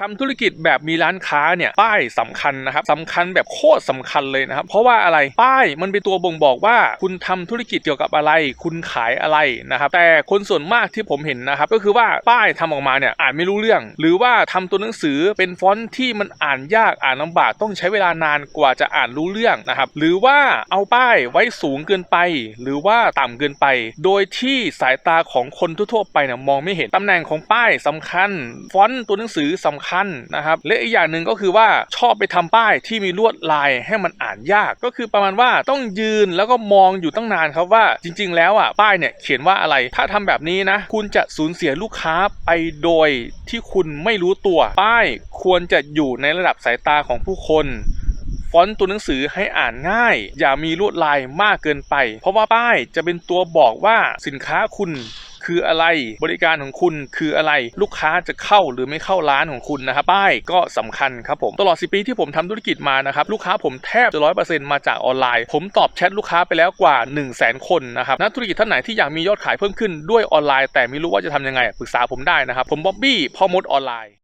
ทำธุรกิจแบบมีร้านค้าเนี่ยป้ายสำคัญนะครับสำคัญแบบโคตรสำคัญเลยนะครับ เพราะว่าอะไรป้ายมันเป็นตัวบ่งบอกว่า คุณทำธุรกิจเกี่ยวกับอะไร คุณขายอะไรนะครับ แต่คนส่วนมากที่ผมเห็นนะครับ ก็คือว่าป้ายทำออกมาเนี่ยอ่านไม่รู้เรื่อง หรือว่าทำตัวหนังสือเป็นฟอนต์ที่มันอ่านยากอ่านลำบากต้องใช้เวลานานกว่าจะอ่านรู้เรื่องนะครับ หรือว่าเอาป้ายไว้สูงเกินไป หรือว่าต่ำเกินไป โดยที่สายตาของคนทั่วๆไปเนี่ยมองไม่เห็นตำแหน่งของป้ายสำคัญ ฟอนต์ตัวหนังสือสำคัญนะครับและอีกอย่างหนึ่งก็คือว่าชอบไปทำป้ายที่มีลวดลายให้มันอ่านยาก ก็คือประมาณว่าต้องยืนแล้วก็มองอยู่ตั้งนานครับว่าจริง ๆ แล้วอะป้ายเนี่ยเขียนว่าอะไร ถ้าทำแบบนี้นะ คุณจะสูญเสียลูกค้าไปโดยที่คุณไม่รู้ตัว ป้ายควรจะอยู่ในระดับสายตาของผู้คนฟอนต์ตัวหนังสือให้อ่านง่าย อย่ามีลวดลายมากเกินไป เพราะว่าป้ายจะเป็นตัวบอกว่าสินค้าคุณ คืออะไร บริการของคุณคืออะไร ลูกค้าจะเข้าหรือไม่เข้าร้านของคุณนะครับป้ายก็สำคัญครับผม ตลอด 10 ปีที่ผมทำธุรกิจมานะครับลูกค้าผมแทบจะร้อยเปอร์เซ็นต์มาจากออนไลน์ ผมตอบแชทลูกค้าไปแล้วกว่า 1 0 0 0 0แสนคนนะครับนักธุรกิจท่านไหนที่อยากมียอดขายเพิ่มขึ้นด้วยออนไลน์ แต่ไม่รู้ว่าจะทำยังไงปรึกษาผมได้นะครับผมบ๊อบบี้พ่อมดออนไลน์